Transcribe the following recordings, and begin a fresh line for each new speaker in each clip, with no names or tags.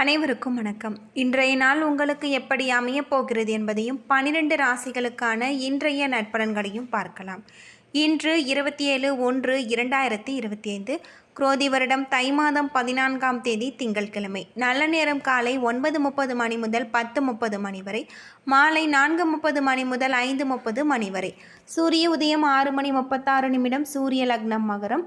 அனைவருக்கும் வணக்கம். இன்றைய நாள் உங்களுக்கு எப்படி அமையப் போகிறது என்பதையும் பனிரெண்டு ராசிகளுக்கான இன்றைய நட்பலன்களையும் பார்க்கலாம். இன்று இருபத்தி ஏழு ஒன்று இரண்டாயிரத்தி இருபத்தி ஐந்து குரோதி வருடம் தை மாதம் பதினான்காம் தேதி திங்கட்கிழமை நல்ல நேரம் காலை ஒன்பது முப்பது மணி முதல் பத்து முப்பது மணி வரை மாலை நான்கு முப்பது மணி முதல் ஐந்து முப்பது மணி வரை. சூரிய உதயம் ஆறு மணி முப்பத்தாறு நிமிடம் சூரிய லக்னம் மகரம்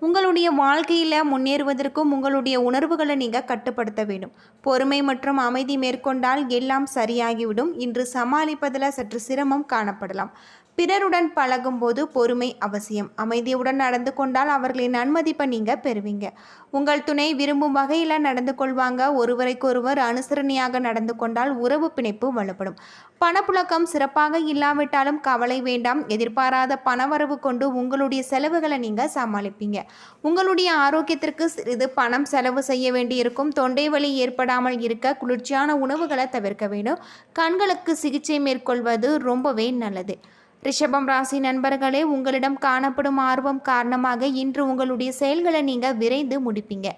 உங்களுடைய வாழ்க்கையில் முன்னேறுவதற்கும் உங்களுடைய உணர்வுகளை நீங்கள் கட்டுப்படுத்த வேண்டும். பொறுமை மற்றும் அமைதி மேற்கொண்டால் எல்லாம் சரியாகிவிடும். இன்று சமாளிப்பதில் சற்று சிரமம் காணப்படலாம். பிறருடன் பழகும்போது பொறுமை அவசியம். அமைதியுடன் நடந்து கொண்டால் அவர்களின் நன்மதிப்பை நீங்கள் பெறுவீங்க. உங்கள் துணை விரும்பும் வகையில் நடந்து கொள்வாங்க. ஒருவரைக்கொருவர் அனுசரணையாக நடந்து கொண்டால் உறவு பிணைப்பு வலுப்படும். பணப்புழக்கம் சிறப்பாக இல்லாவிட்டாலும் கவலை வேண்டாம். எதிர்பாராத பணவரவு கொண்டு உங்களுடைய செலவுகளை நீங்கள் சமாளிப்பீங்க. உங்களுடைய ஆரோக்கியத்திற்கு சிறிது பணம் செலவு செய்ய வேண்டியிருக்கும். தொண்டை வலி ஏற்படாமல் இருக்க குளிர்ச்சியான உணவுகளை தவிர்க்க வேண்டும். கண்களுக்கு சிகிச்சை மேற்கொள்வது ரொம்பவே நல்லது. ரிஷபம் ராசி நண்பர்களே உங்களிடம் காணப்படும் ஆர்வம் காரணமாக இன்று உங்களுடைய செயல்களை நீங்கள் விரைந்து முடிப்பீங்க.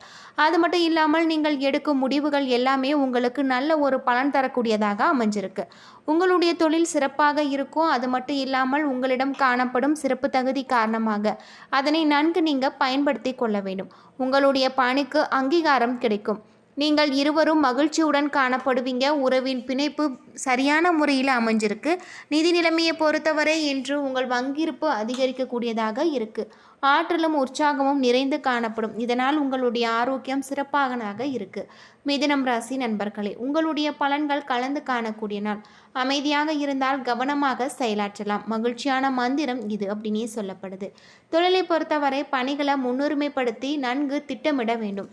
அது மட்டும் இல்லாமல் நீங்கள் எடுக்கும் முடிவுகள் எல்லாமே உங்களுக்கு நல்ல ஒரு பலன் தரக்கூடியதாக அமைஞ்சிருக்கு. உங்களுடைய தொழில் சிறப்பாக இருக்கும். அது மட்டும் இல்லாமல் உங்களிடம் காணப்படும் சிறப்பு தகுதி காரணமாக அதனை நன்கு நீங்கள் பயன்படுத்தி கொள்ள வேண்டும். உங்களுடைய பணிக்கு அங்கீகாரம் கிடைக்கும். நீங்கள் இருவரும் மகிழ்ச்சியுடன் காணப்படுவீங்க. உறவின் பிணைப்பு சரியான முறையில் அமைஞ்சிருக்கு. நிதி நிலைமையை பொறுத்தவரை இன்று உங்கள் வங்கியிருப்பு அதிகரிக்கக்கூடியதாக இருக்குது ஆற்றலும் உற்சாகமும் நிறைந்து காணப்படும். இதனால் உங்களுடைய ஆரோக்கியம் சிறப்பாகனாக இருக்குது மிதனம் ராசி நண்பர்களே உங்களுடைய பலன்கள் கலந்து காணக்கூடிய நாள். அமைதியாக இருந்தால் கவனமாக செயலாற்றலாம். மகிழ்ச்சியான மந்திரம் இது அப்படின்னே சொல்லப்படுது. தொழிலை பொறுத்தவரை பணிகளை முன்னுரிமைப்படுத்தி நன்கு திட்டமிட வேண்டும்.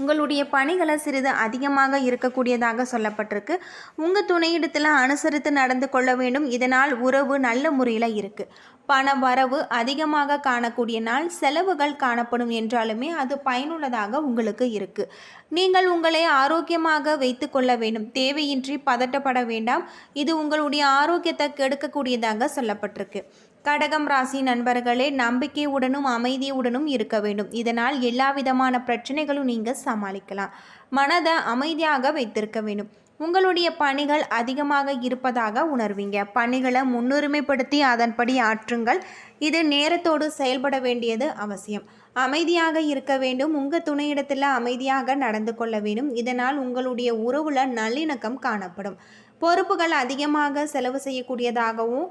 உங்களுடைய பணிகளை சிறிது அதிகமாக இருக்கக்கூடியதாக சொல்லப்பட்டிருக்கு. உங்கள் துணையிடத்தில் அனுசரித்து நடந்து கொள்ள வேண்டும். இதனால் உறவு நல்ல முறையில் இருக்குது பண வரவு அதிகமாக காணக்கூடிய நாள் செலவுகள் காணப்படும் என்றாலுமே அது பயனுள்ளதாக உங்களுக்கு இருக்குது நீங்கள் உங்களை ஆரோக்கியமாக வைத்து கொள்ள வேண்டும். தேவையின்றி பதட்டப்பட வேண்டாம். இது உங்களுடைய ஆரோக்கியத்தை கெடுக்கக்கூடியதாக சொல்லப்பட்டிருக்கு. கடகம் ராசி நண்பர்களே நம்பிக்கையுடனும் அமைதியுடனும் இருக்க வேண்டும். இதனால் எல்லா விதமான பிரச்சனைகளும் நீங்கள் சமாளிக்கலாம். மனதை அமைதியாக வைத்திருக்க வேண்டும். உங்களுடைய பணிகள் அதிகமாக இருப்பதாக உணர்வீங்க. பணிகளை முன்னுரிமைப்படுத்தி அதன்படி ஆற்றுங்கள். இது நேரத்தோடு செயல்பட வேண்டியது அவசியம். அமைதியாக இருக்க வேண்டும். உங்கள் துணையிடத்தில் அமைதியாக நடந்து கொள்ள வேண்டும். இதனால் உங்களுடைய உறவுல நல்லிணக்கம் காணப்படும். பொறுப்புகள் அதிகமாக செலவு செய்யக்கூடியதாகவும்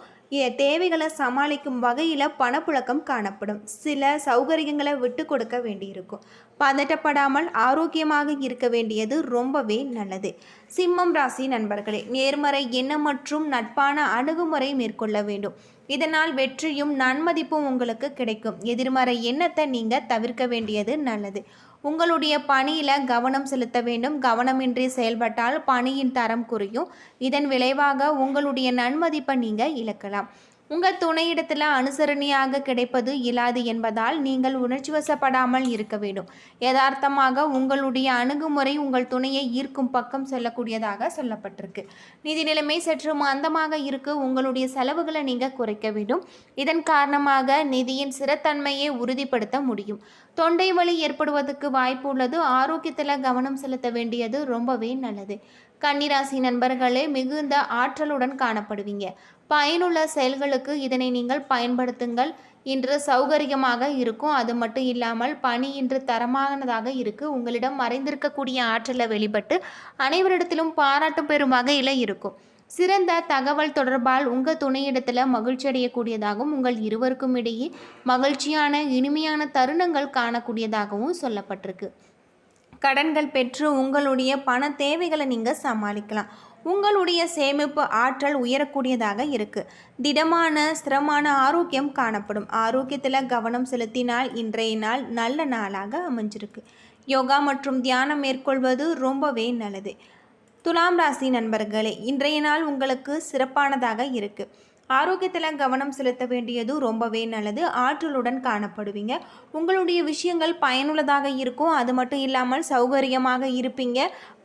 தேவைகளை சமாளிக்கும் வகையில் பணப்புழக்கம் காணப்படும். சில சௌகரியங்களை விட்டு கொடுக்க வேண்டியிருக்கும். பதட்டப்படாமல் ஆரோக்கியமாக இருக்க வேண்டியது ரொம்பவே நல்லது. சிம்மம் ராசி நண்பர்களே நேர்மறை எண்ணம் மற்றும் நட்பான அணுகுமுறை மேற்கொள்ள வேண்டும். இதனால் வெற்றியும் நன்மதிப்பும் உங்களுக்கு கிடைக்கும். எதிர்மறை எண்ணத்தை நீங்கள் தவிர்க்க வேண்டியது நல்லது. உங்களுடைய பணியில் கவனம் செலுத்த வேண்டும். கவனமின்றி செயல்பட்டால் பணியின் தரம் குறையும். இதன் விளைவாக உங்களுடைய நன்மதிப்பை நீங்கள் இழக்கலாம். உங்கள் துணையிடத்தில் அனுசரணையாக கிடைப்பது இயலாது என்பதால் நீங்கள் உணர்ச்சிவசப்படாமல் இருக்க வேண்டும். யதார்த்தமாக உங்களுடைய அணுகுமுறை உங்கள் துணையை ஈர்க்கும் பக்கம் செல்லக்கூடியதாக சொல்லப்பட்டிருக்கு. நிதி நிலைமை சற்று மந்தமாக இருக்கு. உங்களுடைய செலவுகளை நீங்கள் குறைக்க வேண்டும். இதன் காரணமாக நிதியின் சிறத்தன்மையை உறுதிப்படுத்த முடியும். தொண்டை வலி ஏற்படுவதற்கு வாய்ப்பு உள்ளது. ஆரோக்கியத்தில் கவனம் செலுத்த வேண்டியது ரொம்பவே நல்லது. கன்னிராசி நண்பர்களே மிகுந்த ஆற்றலுடன் காணப்படுவீங்க. பயனுள்ள செயல்களுக்கு இதனை நீங்கள் பயன்படுத்துங்கள் இன்று சௌகரியமாக இருக்கும். அது மட்டும் இல்லாமல் பணி இன்று தரமானதாக இருக்கு. உங்களிடம் மறைந்திருக்கக்கூடிய ஆற்றலை வெளிப்பட்டு அனைவரிடத்திலும் பாராட்டு பெறும் வகையில் இருக்கும். சிறந்த தகவல் தொடர்பால் உங்கள் துணையிடத்தில் மகிழ்ச்சி அடையக்கூடியதாகவும் உங்கள் இருவருக்கும் இடையே மகிழ்ச்சியான இனிமையான தருணங்கள் காணக்கூடியதாகவும் சொல்லப்பட்டிருக்கு. கடன்கள் பெற்று உங்களுடைய பண தேவைகளை நீங்கள் சமாளிக்கலாம். உங்களுடைய சேமிப்பு ஆற்றல் உயரக்கூடியதாக இருக்குது திடமான ஸ்திரமான ஆரோக்கியம் காணப்படும். ஆரோக்கியத்தில் கவனம் செலுத்தினால் இன்றைய நாள் நல்ல நாளாக அமைஞ்சிருக்கு. யோகா மற்றும் தியானம் மேற்கொள்வது ரொம்பவே நல்லது. துலாம் ராசி நண்பர்களே இன்றைய நாள் உங்களுக்கு சிறப்பானதாக இருக்குது ஆரோக்கியத்தில் கவனம் செலுத்த வேண்டியது ரொம்பவே நல்லது. ஆற்றலுடன் காணப்படுவீங்க. உங்களுடைய விஷயங்கள் பயனுள்ளதாக இருக்கும். அது மட்டும் இல்லாமல் சௌகரியமாக இருப்பீங்க.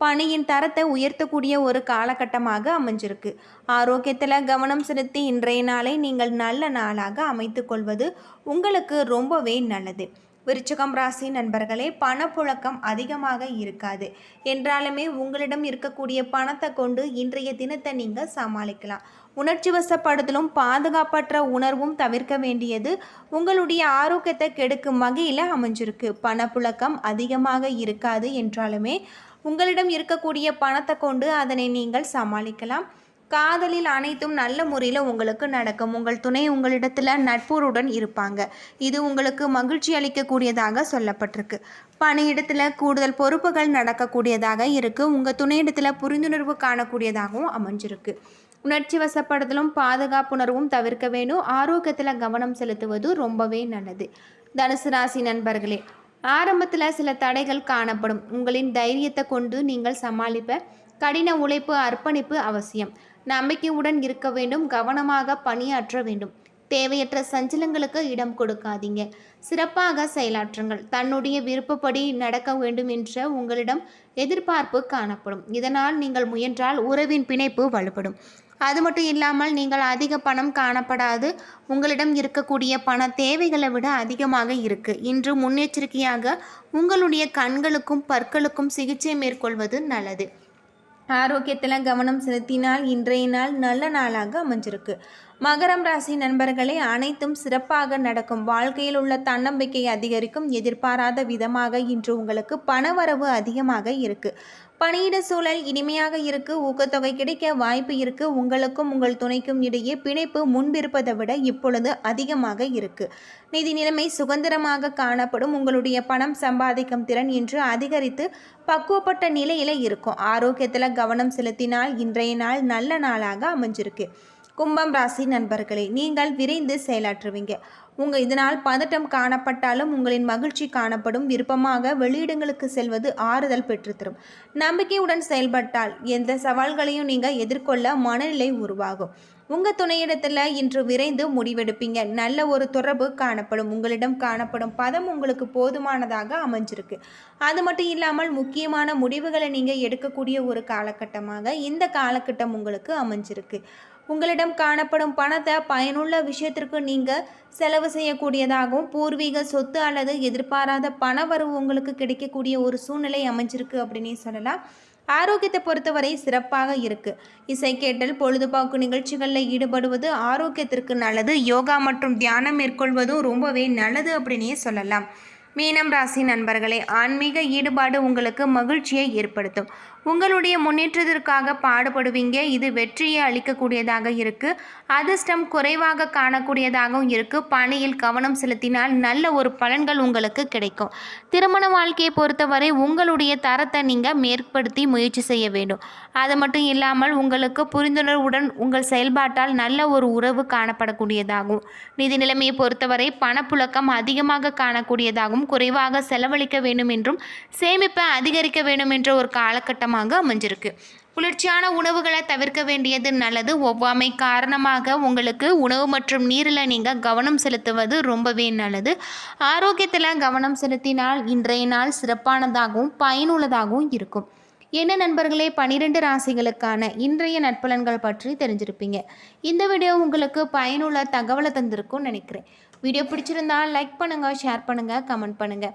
பணியின் தரத்தை உயர்த்தக்கூடிய ஒரு காலகட்டமாக அமைஞ்சிருக்கு. ஆரோக்கியத்தில் கவனம் செலுத்தி இன்றைய நாளை நீங்கள் நல்ல நாளாக அமைத்து கொள்வது உங்களுக்கு ரொம்பவே நல்லது. விருச்சகம் ராசி நண்பர்களே பணப்புழக்கம் அதிகமாக இருக்காது. என்றாலுமே உங்களிடம் இருக்கக்கூடிய பணத்தை கொண்டு இன்றைய தினத்தை நீங்கள் சமாளிக்கலாம். உணர்ச்சி வசப்படுதலும் பாதுகாப்பற்ற உணர்வும் தவிர்க்க வேண்டியது உங்களுடைய ஆரோக்கியத்தை கெடுக்கும் வகையில் அமைஞ்சிருக்கு. பணப்புழக்கம் அதிகமாக இருக்காது என்றாலுமே உங்களிடம் இருக்கக்கூடிய பணத்தை கொண்டு அதனை நீங்கள் சமாளிக்கலாம். காதலில் அனைத்தும் நல்ல முறையில் உங்களுக்கு நடக்கும். உங்கள் துணை உங்களிடத்தில் நட்போருடன் இருப்பாங்க. இது உங்களுக்கு மகிழ்ச்சி அளிக்கக்கூடியதாக சொல்லப்பட்டிருக்கு. பணியிடத்தில் கூடுதல் பொறுப்புகள் நடக்கக்கூடியதாக இருக்குது உங்கள் துணையிடத்தில் புரிந்துணர்வு காணக்கூடியதாகவும் அமைஞ்சிருக்கு. உணர்ச்சி வசப்படுதலும் பாதுகாப்புணர்வும் தவிர்க்க வேணும் ஆரோக்கியத்தில் கவனம் செலுத்துவது ரொம்பவே நல்லது. தனுசு ராசி நண்பர்களே ஆரம்பத்தில் சில தடைகள் காணப்படும். உங்களின் தைரியத்தை கொண்டு நீங்கள் சமாளிப்ப கடின உழைப்பு அர்ப்பணிப்பு அவசியம். நம்பிக்கையுடன் இருக்க வேண்டும் கவனமாக பணியாற்ற வேண்டும். தேவையற்ற சஞ்சலங்களுக்கு இடம் கொடுக்காதீங்க. சிறப்பாக செயலாற்றுங்கள். தன்னுடைய விருப்பப்படி நடக்க வேண்டும் என்ற உங்களிடம் எதிர்பார்ப்பு காணப்படும். இதனால் நீங்கள் முயன்றால் உறவின் பிணைப்பு வலுப்படும். அது மட்டும் இல்லாமல் நீங்கள் அதிக பணம் காணப்படாது. உங்களிடம் இருக்கக்கூடிய பண தேவைகளை விட அதிகமாக இருக்கு. இன்று முன்னெச்சரிக்கையாக உங்களுடைய கண்களுக்கும் பற்களுக்கும் சிகிச்சை மேற்கொள்வது நல்லது. ஆரோக்கியத்தில் கவனம் செலுத்தினால் இன்றைய நாள் நல்ல நாளாக அமைஞ்சிருக்கு. மகரம் ராசி நண்பர்களே அனைத்தும் சிறப்பாக நடக்கும். வாழ்க்கையில் உள்ள தன்னம்பிக்கை அதிகரிக்கும். எதிர்பாராத விதமாக இன்று உங்களுக்கு பணவரவு அதிகமாக இருக்கு. பணியிட சூழல் இனிமையாக இருக்கு ஊக்கத்தொகை கிடைக்க வாய்ப்பு இருக்கு உங்களுக்கும் உங்கள் துணைக்கும் இடையே பிணைப்பு முன்பிருப்பதை விட இப்பொழுது அதிகமாக இருக்கு. நிதி நிலைமை சுதந்திரமாக காணப்படும் உங்களுடைய பணம் சம்பாதிக்கும் திறன் இன்று அதிகரித்து பக்குவப்பட்ட நிலையில இருக்கும். ஆரோக்கியத்தில் கவனம் செலுத்தினால் இன்றைய நாள் நல்ல நாளாக அமைஞ்சிருக்கு. கும்பம் ராசி நண்பர்களே நீங்கள் விரைந்து செயலாற்றுவீங்க. உங்கள் இதனால் பதட்டம் காணப்பட்டாலும் உங்களின் மகிழ்ச்சி காணப்படும். விருப்பமாக வெளியிடங்களுக்கு செல்வது ஆறுதல் பெற்றுத்தரும். நம்பிக்கையுடன் செயல்பட்டால் எந்த சவால்களையும் நீங்கள் எதிர்கொள்ள மனநிலை உருவாகும். உங்கள் துணையிடத்தில் இன்று விரைந்து முடிவெடுப்பீங்க. நல்ல ஒரு தொடர்பு காணப்படும். உங்களிடம் காணப்படும் பதம் உங்களுக்கு போதுமானதாக அமைஞ்சிருக்கு. அது மட்டும் இல்லாமல் முக்கியமான முடிவுகளை நீங்கள் எடுக்கக்கூடிய ஒரு காலகட்டமாக இந்த காலகட்டம் உங்களுக்கு அமைஞ்சிருக்கு. உங்களிடம் காணப்படும் பணத்தை பயனுள்ள விஷயத்திற்கு நீங்கள் செலவு செய்யக்கூடியதாகவும் பூர்வீக சொத்து அல்லது எதிர்பாராத பணவரவு உங்களுக்கு கிடைக்கக்கூடிய ஒரு சூழ்நிலை அமைஞ்சிருக்கு அப்படின்னே சொல்லலாம். ஆரோக்கியத்தை பொறுத்தவரை சிறப்பாக இருக்குது இசை கேட்டல் பொழுதுபோக்கு நிகழ்ச்சிகளில் ஈடுபடுவது ஆரோக்கியத்திற்கு நல்லது. யோகா மற்றும் தியானம் மேற்கொள்வதும் ரொம்பவே நல்லது அப்படின்னே சொல்லலாம். மீனம் ராசி நண்பர்களே ஆன்மீக ஈடுபாடு உங்களுக்கு மகிழ்ச்சியை ஏற்படுத்தும். உங்களுடைய முன்னேற்றத்திற்காக பாடுபடுவீங்க. இது வெற்றியை அளிக்கக்கூடியதாக இருக்கு. அதிர்ஷ்டம் குறைவாக காணக்கூடியதாகவும் இருக்கு. பணியில் கவனம் செலுத்தினால் நல்ல ஒரு பலன்கள் உங்களுக்கு கிடைக்கும். திருமண வாழ்க்கையை பொறுத்தவரை உங்களுடைய தரத்தை நீங்கள் மேற்படுத்தி முயற்சி செய்ய வேண்டும். அது மட்டும் இல்லாமல் உங்களுக்கு புரிந்துணர்வுடன் உங்கள் செயல்பாட்டால் நல்ல ஒரு உறவு காணப்படக்கூடியதாகும் நிதி நிலைமையை பொறுத்தவரை பணப்புழக்கம் அதிகமாக காணக்கூடியதாகவும் குறைவாக செலவழிக்க வேண்டும் என்றும் சேமிப்பை அதிகரிக்க வேண்டும் என்ற ஒரு காலகட்டமாக அமைஞ்சிருக்கு. குளிர்ச்சியான உணவுகளை தவிர்க்க வேண்டியது நல்லது. ஒவ்வாமை காரணமாக உங்களுக்கு உணவு மற்றும் நீரில் நீங்கள் கவனம் செலுத்துவது ரொம்பவே நல்லது. ஆரோக்கியத்தில் கவனம் செலுத்தினால் இன்றைய நாள் சிறப்பானதாகவும் பயனுள்ளதாகவும் இருக்கும். என்ன நண்பர்களே? பனிரெண்டு ராசிகளுக்கான இன்றைய நட்பலன்கள் பற்றி தெரிஞ்சிருப்பீங்க. இந்த வீடியோ உங்களுக்கு பயனுள்ள தகவலை தந்திருக்கும்னு நினைக்கிறேன். வீடியோ பிடிச்சிருந்தால் லைக் பண்ணுங்கள் ஷேர் பண்ணுங்கள் கமெண்ட் பண்ணுங்கள்